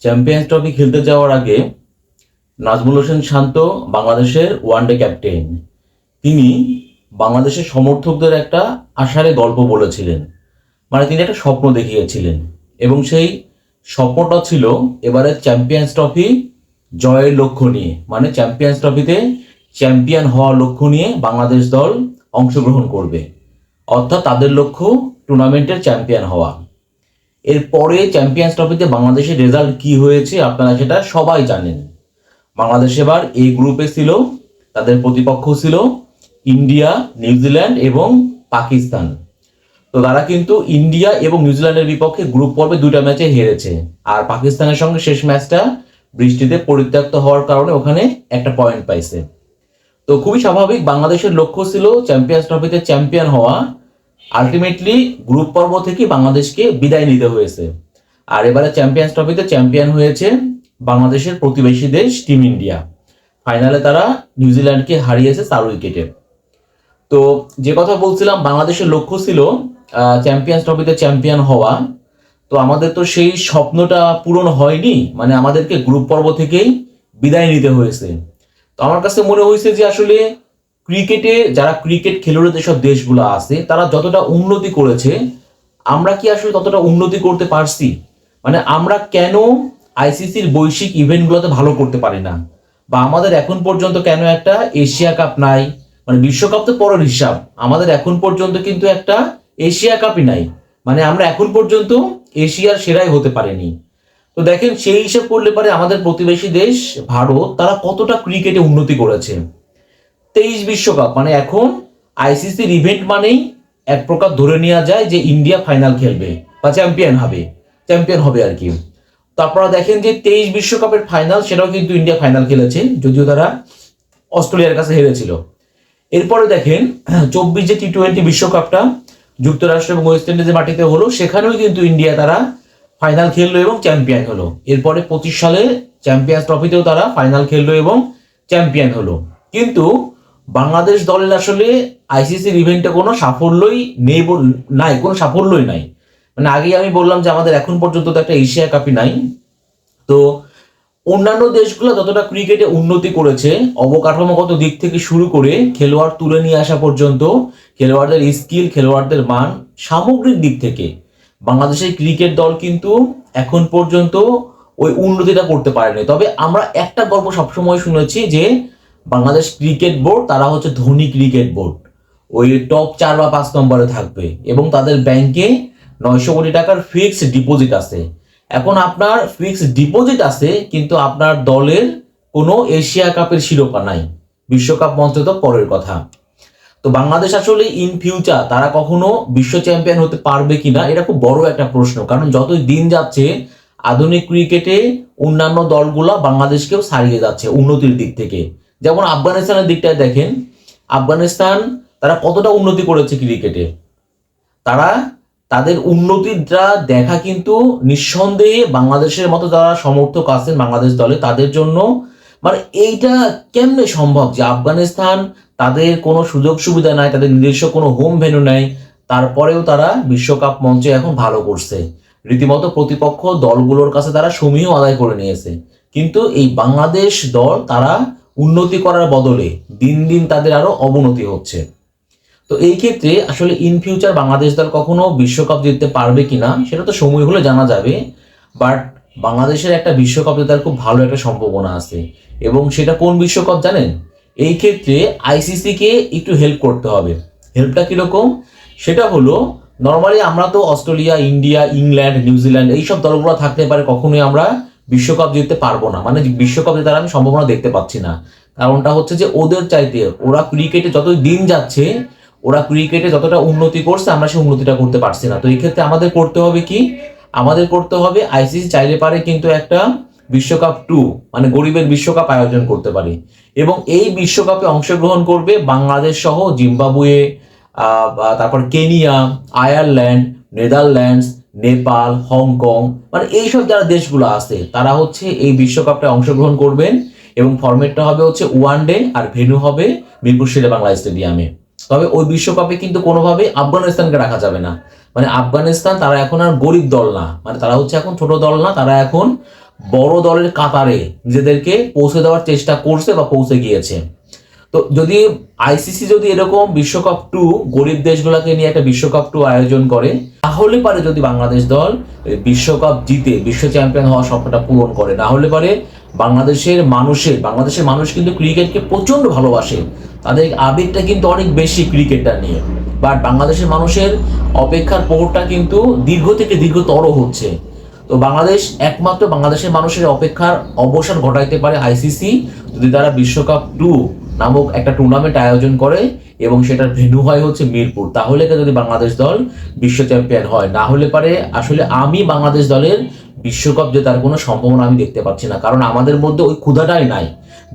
Champions trophy খেলতে যাওয়ার আগে নাজমুল হোসেন শান্ত বাংলাদেশের ওয়ানডে ক্যাপ্টেন তিনি বাংলাদেশের সমর্থকদের একটা আশারে গল্প বলেছিলেন। মানে তিনি একটা স্বপ্ন দেখিয়েছিলেন। এবং সেই স্বপ্নটা ছিল এবারে চ্যাম্পিয়ন্স ট্রফি জয়ের লক্ষ্য নিয়ে। মানে চ্যাম্পিয়ন্স ট্রফিতে চ্যাম্পিয়ন হওয়ার লক্ষ্য নিয়ে বাংলাদেশ দল অংশগ্রহণ করবে। অর্থাৎ তাদের লক্ষ্য টুর্নামেন্টের চ্যাম্পিয়ন হওয়া। এরপরে চ্যাম্পিয়ন্স ট্রফিতে বাংলাদেশের রেজাল্ট কি হয়েছে আপনারা সেটা সবাই জানেন। বাংলাদেশ এবার এই গ্রুপে ছিল, তাদের প্রতিপক্ষ ছিল ইন্ডিয়া নিউজিল্যান্ড এবং পাকিস্তান। তো তারা কিন্তু ইন্ডিয়া এবং নিউজিল্যান্ডের বিপক্ষে গ্রুপ পর্বে দুইটা ম্যাচে হেরেছে। আর পাকিস্তানের সঙ্গে শেষ ম্যাচটা বৃষ্টিতে পরিত্যক্ত হওয়ার কারণে ওখানে একটা পয়েন্ট পাইছে। তো খুবই স্বাভাবিক, বাংলাদেশের লক্ষ্য ছিল চ্যাম্পিয়ন্স ট্রফিতে চ্যাম্পিয়ন হওয়া। আলটিমেটলি গ্রুপ পর্ব থেকে বাংলাদেশকে বিদায় নিতে হয়েছে। আর এবারে চ্যাম্পিয়ন্স ট্রফিতে চ্যাম্পিয়ন হয়েছে বাংলাদেশের প্রতিবেশী দেশ টিম ইন্ডিয়া ফাইনালে তারা নিউজিল্যান্ডকে হারিয়েছে চার উইকেটে তো যে কথা বলছিলাম, বাংলাদেশের লক্ষ্য ছিল চ্যাম্পিয়ন্স ট্রফিতে চ্যাম্পিয়ন হওয়া। তো আমাদের তো সেই স্বপ্নটা পূরণ হয়নি মানে আমাদেরকে গ্রুপ পর্ব থেকেই বিদায় নিতে হয়েছে। তো আমার কাছে মনে হয়েছে যে আসলে ক্রিকেটে, যারা ক্রিকেট খেলুড়ে যেসব দেশগুলো আছে, তারা যতটা উন্নতি করেছে, আমরা কি আসলে ততটা উন্নতি করতে পারছি? মানে আমরা কেন আইসিসির বৈশ্বিক ইভেন্টগুলোতে ভালো করতে পারি না? বা আমাদের এখন পর্যন্ত কেন একটা এশিয়া কাপ নাই? মানে বিশ্বকাপ তো পরের হিসাব। আমাদের এখন পর্যন্ত কিন্তু একটা এশিয়া কাপই নাই। মানে আমরা এখন পর্যন্ত এশিয়ার সেরাই হতে পারিনি। তো দেখেন, সেই হিসাব করলে পারে আমাদের প্রতিবেশী দেশ, ভারত, তারা কতটা ক্রিকেটে উন্নতি করেছে। তেইশ বিশ্বকাপ মানে এখন আইসিসির ইভেন্ট মানেই এক প্রকার ধরে নেওয়া যায় যে ইন্ডিয়া ফাইনাল খেলবে বা চ্যাম্পিয়ন হবে চ্যাম্পিয়ন হবে আর কি। তো আপনারা দেখেন যে তেইশ বিশ্বকাপের ফাইনাল সেটাও কিন্তু ইন্ডিয়া ফাইনাল খেলেছে, যদিও তারা অস্ট্রেলিয়ার কাছে হেরেছিল। এরপরে দেখেন, চব্বিশ যে টি টোয়েন্টি বিশ্বকাপটা যুক্তরাষ্ট্র এবং ওয়েস্ট ইন্ডিজের মাটিতে হলো, সেখানেও কিন্তু ইন্ডিয়া তারা ফাইনাল খেললো এবং চ্যাম্পিয়ন হলো। এরপরে পঁচিশ সালে চ্যাম্পিয়ন্স ট্রফিতেও তারা ফাইনাল খেললো এবং চ্যাম্পিয়ন হলো। কিন্তু বাংলাদেশ দলের আসলে আইসিসির ইভেন্টে কোনো সাফল্যই নেই নাই, কোনো সাফল্যই নাই। মানে আগেই আমি বললাম যে আমাদের এখন পর্যন্ত তো একটা এশিয়া কাপই নাই। তো অন্যান্য দেশগুলো যতটা ক্রিকেটে উন্নতি করেছে, অবকাঠামোগত দিক থেকে শুরু করে খেলোয়াড় তুলে নিয়ে আসা পর্যন্ত, খেলোয়াড়দের স্কিল খেলোয়াড়দের মান সামগ্রিক দিক থেকে বাংলাদেশের ক্রিকেট দল কিন্তু এখন পর্যন্ত ওই উন্নতিটা করতে পারেনি। তবে আমরা একটা গল্প সবসময় শুনেছি যে বাংলাদেশ ক্রিকেট বোর্ড, তারা হচ্ছে ধনী ক্রিকেট বোর্ড। ওই টপ চার বা পাঁচ নম্বরে থাকবে। এবং তাদের ব্যাংকে নয়শো কোটি টাকার ফিক্সড ডিপোজিট আছে। এখন আপনার ফিক্সড ডিপোজিট আছে, কিন্তু আপনার দলের কোনো এশিয়া কাপের শিরোপা নাই। বিশ্বকাপ মঞ্চে তো পরের কথা। তো বাংলাদেশ আসলে ইন ফিউচার তারা কখনো বিশ্ব চ্যাম্পিয়ন হতে পারবে কিনা, এটা খুব বড় একটা প্রশ্ন। কারণ যতই দিন যাচ্ছে, আধুনিক ক্রিকেটে অন্যান্য দলগুলা বাংলাদেশকেও ছাড়িয়ে যাচ্ছে উন্নতির দিক থেকে। যেমন আফগানিস্তানের দিকটায় দেখেন, আফগানিস্তান তারা কতটা উন্নতি করেছে ক্রিকেটে তারা তাদের উন্নতিটা দেখা কিন্তু নিঃসন্দেহে বাংলাদেশের মতো যারা সমর্থক আছেন বাংলাদেশ দলে, তাদের জন্য মানে এইটা কেমনে সম্ভব যে আফগানিস্তান তাদের কোনো সুযোগ সুবিধা নাই, তাদের নিজস্ব কোনো হোম ভেন্যু নাই, তারপরেও তারা বিশ্বকাপ মঞ্চে এখন ভালো করছে। রীতিমতো প্রতিপক্ষ দলগুলোর কাছে তারা সমীহ আদায় করে নিয়েছে। কিন্তু এই বাংলাদেশ দল তারা উন্নতি করার বদলে দিন দিন তাদের আরও অবনতি হচ্ছে। তো এই ক্ষেত্রে আসলে ইন ফিউচার বাংলাদেশ দল কখনো বিশ্বকাপ জিততে পারবে কিনা সেটা তো সময় হলে জানা যাবে বাট বাংলাদেশের একটা বিশ্বকাপ জেতার খুব ভালো একটা সম্ভাবনা আছে। এবং সেটা কোন বিশ্বকাপ জানেন? এই ক্ষেত্রে আইসিসি কে একটু হেল্প করতে হবে। হেল্পটা কীরকম? সেটা হলো নর্মালি আমরা তো অস্ট্রেলিয়া, ইন্ডিয়া, ইংল্যান্ড, নিউজিল্যান্ড এইসব দলগুলো থাকতে পারে, কখনোই আমরা বিশ্বকাপ জিততে পারব না। মানে বিশ্বকাপ জেতার আমি সম্ভাবনা দেখতে পাচ্ছি না। কারণটা হচ্ছে যে ওদের চাইতে ওরা ক্রিকেটে যত দিন যাচ্ছে, ওরা ক্রিকেটে যতটা উন্নতি করছে, আমরা সেই উন্নতিটা করতে পারছি না। তো এই ক্ষেত্রে আমাদের করতে হবে কি? আমাদের করতে হবে আইসিসি চাইলে পারে কিন্তু একটা বিশ্বকাপ টু মানে গরিবের বিশ্বকাপ আয়োজন করতে পারে। এবং এই বিশ্বকাপে অংশগ্রহণ করবে বাংলাদেশ সহ জিম্বাবুয়ে তারপর Kenya, Ireland, Netherlands Nepal Hong Kong মানে এইসব যারা দেশগুলো আছে, তারা হচ্ছে এই বিশ্বকাপটা অংশগ্রহণ করবেন এবং ফরম্যাটটা হবে হচ্ছে ওয়ান ডে আর ভেন্যু হবে মিরপুর শেরে বাংলা স্টেডিয়ামে। তবে ওই বিশ্বকাপে কিন্তু কোনোভাবে আফগানিস্তানকে রাখা যাবে না। মানে আফগানিস্তান তারা এখন আর গরিব দল না। মানে তারা হচ্ছে এখন ছোট দল না, তারা এখন বড় দলের কাতারে নিজেদেরকে পৌঁছে দেওয়ার চেষ্টা করছে বা পৌঁছে গিয়েছে। তো যদি আইসিসি যদি এরকম বিশ্বকাপ টু গরিব দেশগুলোকে নিয়ে একটা বিশ্বকাপ টু আয়োজন করে, তাহলে পারে যদি বাংলাদেশ দল বিশ্বকাপ জিতে, বিশ্ব চ্যাম্পিয়ন হওয়ার স্বপ্নটা পূরণ করে। না হলে পারে বাংলাদেশের মানুষের, বাংলাদেশের মানুষ কিন্তু ক্রিকেটকে প্রচণ্ড ভালোবাসে। তাদের আবেগটা কিন্তু অনেক বেশি ক্রিকেটটা নিয়ে। বাট বাংলাদেশের মানুষের অপেক্ষার প্রহরটা কিন্তু দীর্ঘ থেকে দীর্ঘতর হচ্ছে। তো বাংলাদেশ একমাত্র বাংলাদেশের মানুষের অপেক্ষার অবসান ঘটাইতে পারে আইসিসি যদি তারা বিশ্বকাপ টু নামক একটা টুর্নামেন্ট আয়োজন করে এবং সেটার ভেন্যু হয় হচ্ছে মিরপুর। তাহলে যদি বাংলাদেশ দল বিশ্ব চ্যাম্পিয়ন হয়? না হলে পারে আসলে আমি বাংলাদেশ দলের বিশ্বকাপ জেতার কোনো সম্ভাবনা আমি দেখতে পাচ্ছি না। কারণ আমাদের মধ্যে ওই ক্ষুধাটাই নাই।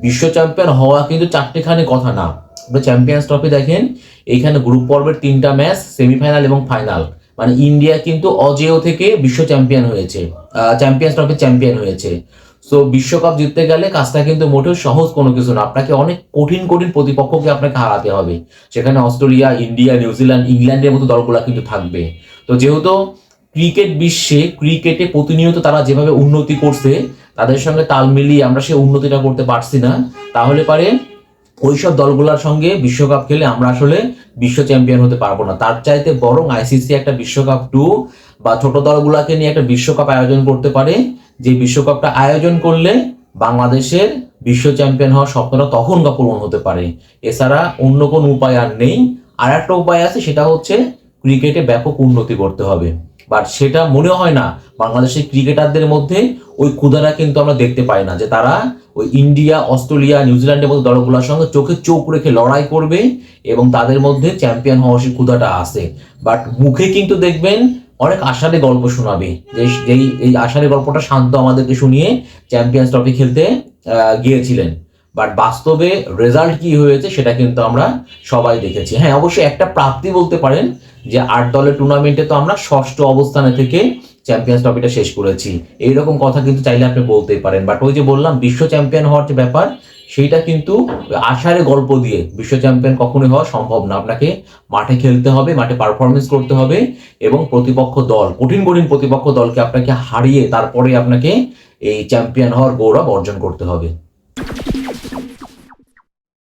বিশ্ব চ্যাম্পিয়ন হওয়া কিন্তু চারটেখানি কথা না। আপনি চ্যাম্পিয়ন্স ট্রফি দেখেন এইখানে গ্রুপ পর্বের তিনটা ম্যাচ সেমিফাইনাল এবং ফাইনাল মানে ইন্ডিয়া কিন্তু অজেয় থেকে বিশ্ব চ্যাম্পিয়ন হয়েছে। চ্যাম্পিয়ন্স ট্রফি চ্যাম্পিয়ন হয়েছে। সো বিশ্বকাপ জিততে গেলে কাজটা কিন্তু মোটেও সহজ কোনো কিছু না। আপনাকে অনেক কঠিন কঠিন প্রতিপক্ষকে আপনাকে হারাতে হবে। সেখানে অস্ট্রেলিয়া, ইন্ডিয়া নিউজিল্যান্ড ইংল্যান্ডের মতো দলগুলো কিন্তু থাকবে। তো যেহেতু ক্রিকেট বিশ্বে, ক্রিকেটে প্রতিনিয়ত তারা যেভাবে উন্নতি করছে, তাদের সঙ্গে তাল মিলিয়ে আমরা সেই উন্নতিটা করতে পারছি না। তাহলে পারে ওইসব দলগুলোর সঙ্গে বিশ্বকাপ খেলে আমরা আসলে বিশ্ব চ্যাম্পিয়ন হতে পারব না। তার চাইতে বরং আইসিসি একটা বিশ্বকাপ টু বা ছোট দলগুলোকে নিয়ে একটা বিশ্বকাপ আয়োজন করতে পারে। যে বিশ্বকাপটা আয়োজন করলে বাংলাদেশের বিশ্ব চ্যাম্পিয়ন হওয়ার স্বপ্নটা তখন বা পূরণ হতে পারে। এছাড়া অন্য কোনো উপায় আর নেই। আর একটা উপায় আছে, সেটা হচ্ছে ক্রিকেটে ব্যাপক উন্নতি করতে হবে। বাট সেটা মনে হয় না, বাংলাদেশের ক্রিকেটারদের মধ্যে ওই ক্ষুধাটা কিন্তু আমরা দেখতে পাই না, যে তারা ওই ইন্ডিয়া, অস্ট্রেলিয়া নিউজিল্যান্ডের মতো দলগুলোর সঙ্গে চোখে চোখ রেখে লড়াই করবে এবং তাদের মধ্যে চ্যাম্পিয়ন হওয়ার সেই ক্ষুধাটা আসে বাট মুখে কিন্তু দেখবেন অনেক আশারে গল্প শোনাবে। যেই, এই আশারে গল্পটা শান্ত আমাদেরকে শুনিয়ে চ্যাম্পিয়ন্স ট্রফি খেলতে গিয়েছিলেন। বাট বাস্তবে রেজাল্ট কি হয়েছে সেটা কিন্তু আমরা সবাই দেখেছি। হ্যাঁ অবশ্যই একটা প্রাপ্তি বলতে পারেন যে আট দলের টুর্নামেন্টে তো আমরা ষষ্ঠ অবস্থানে থেকে চ্যাম্পিয়ন্স ট্রফিটা শেষ করেছি। এইরকম কথা কিন্তু চাইলে আপনি বলতেই পারেন। বাট ওই যে বললাম, বিশ্ব চ্যাম্পিয়ন হওয়ার যে ব্যাপার সেইটা কিন্তু আশারে গল্প দিয়ে বিশ্ব চ্যাম্পিয়ন কখনোই হওয়া সম্ভব না। আপনাকে মাঠে খেলতে হবে, মাঠে পারফরমেন্স করতে হবে এবং প্রতিপক্ষ দল, কঠিন কঠিন প্রতিপক্ষ দলকে আপনাকে হারিয়ে তারপরে আপনাকে এই চ্যাম্পিয়ন হওয়ার গৌরব অর্জন করতে হবে।